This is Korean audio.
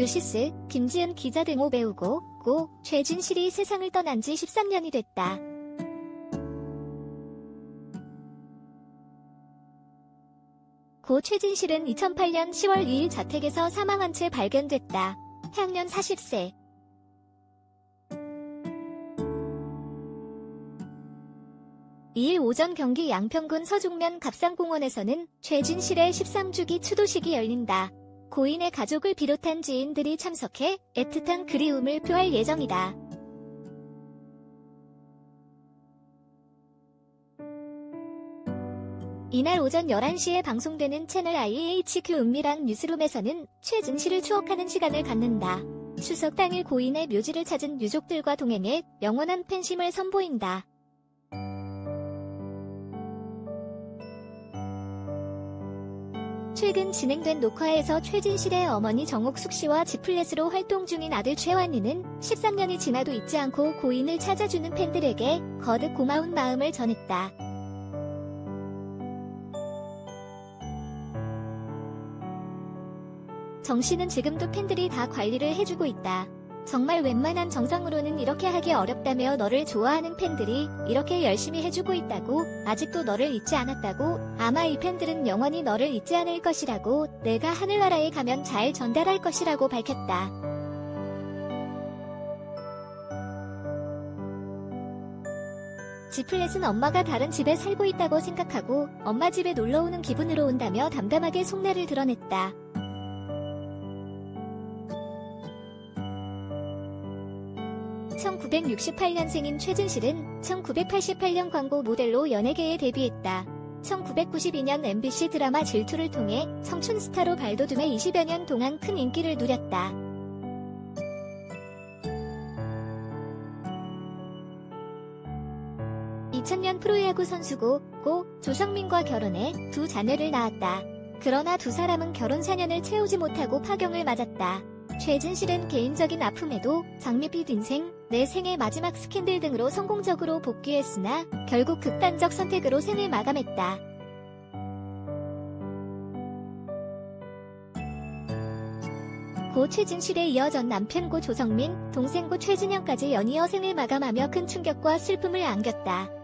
뉴시스, 김지은 기자 등호 배우고 고 최진실이 세상을 떠난 지 13년이 됐다. 고 최진실은 2008년 10월 2일 자택에서 사망한 채 발견됐다. 향년 40세. 이일 오전 경기 양평군 서중면 갑상공원에서는 최진실의 13주기 추도식이 열린다. 고인의 가족을 비롯한 지인들이 참석해 애틋한 그리움을 표할 예정이다. 이날 오전 11시에 방송되는 채널 IHQ 은밀한 뉴스룸에서는 최진실을 추억하는 시간을 갖는다. 추석 당일 고인의 묘지를 찾은 유족들과 동행해 영원한 팬심을 선보인다. 최근 진행된 녹화에서 최진실의 어머니 정옥숙 씨와 지플렛으로 활동 중인 아들 최완희는 13년이 지나도 잊지 않고 고인을 찾아주는 팬들에게 거듭 고마운 마음을 전했다. 정 씨는 지금도 팬들이 다 관리를 해주고 있다. 정말 웬만한 정상으로는 이렇게 하기 어렵다며 너를 좋아하는 팬들이 이렇게 열심히 해주고 있다고 아직도 너를 잊지 않았다고 아마 이 팬들은 영원히 너를 잊지 않을 것이라고 내가 하늘나라에 가면 잘 전달할 것이라고 밝혔다. 지플렛은 엄마가 다른 집에 살고 있다고 생각하고 엄마 집에 놀러 오는 기분으로 온다며 담담하게 속내를 드러냈다. (1968년생인) 최진실은 (1988년) 광고 모델로 연예계에 데뷔했다. 1992년 MBC 드라마 질투를 통해 청춘 스타로 발돋움해 20여 년 동안 큰 인기를 누렸다. 2000년 프로야구 선수고 고 조성민과 결혼해 두 자녀를 낳았다. 그러나 두 사람은 결혼 4년을 채우지 못하고 파경을 맞았다. 최진실은 개인적인 아픔에도 장밋빛 인생, 내 생의 마지막 스캔들 등으로 성공적으로 복귀했으나 결국 극단적 선택으로 생을 마감했다. 고 최진실에 이어 전 남편 고 조성민, 동생 고 최진영까지 연이어 생을 마감하며 큰 충격과 슬픔을 안겼다.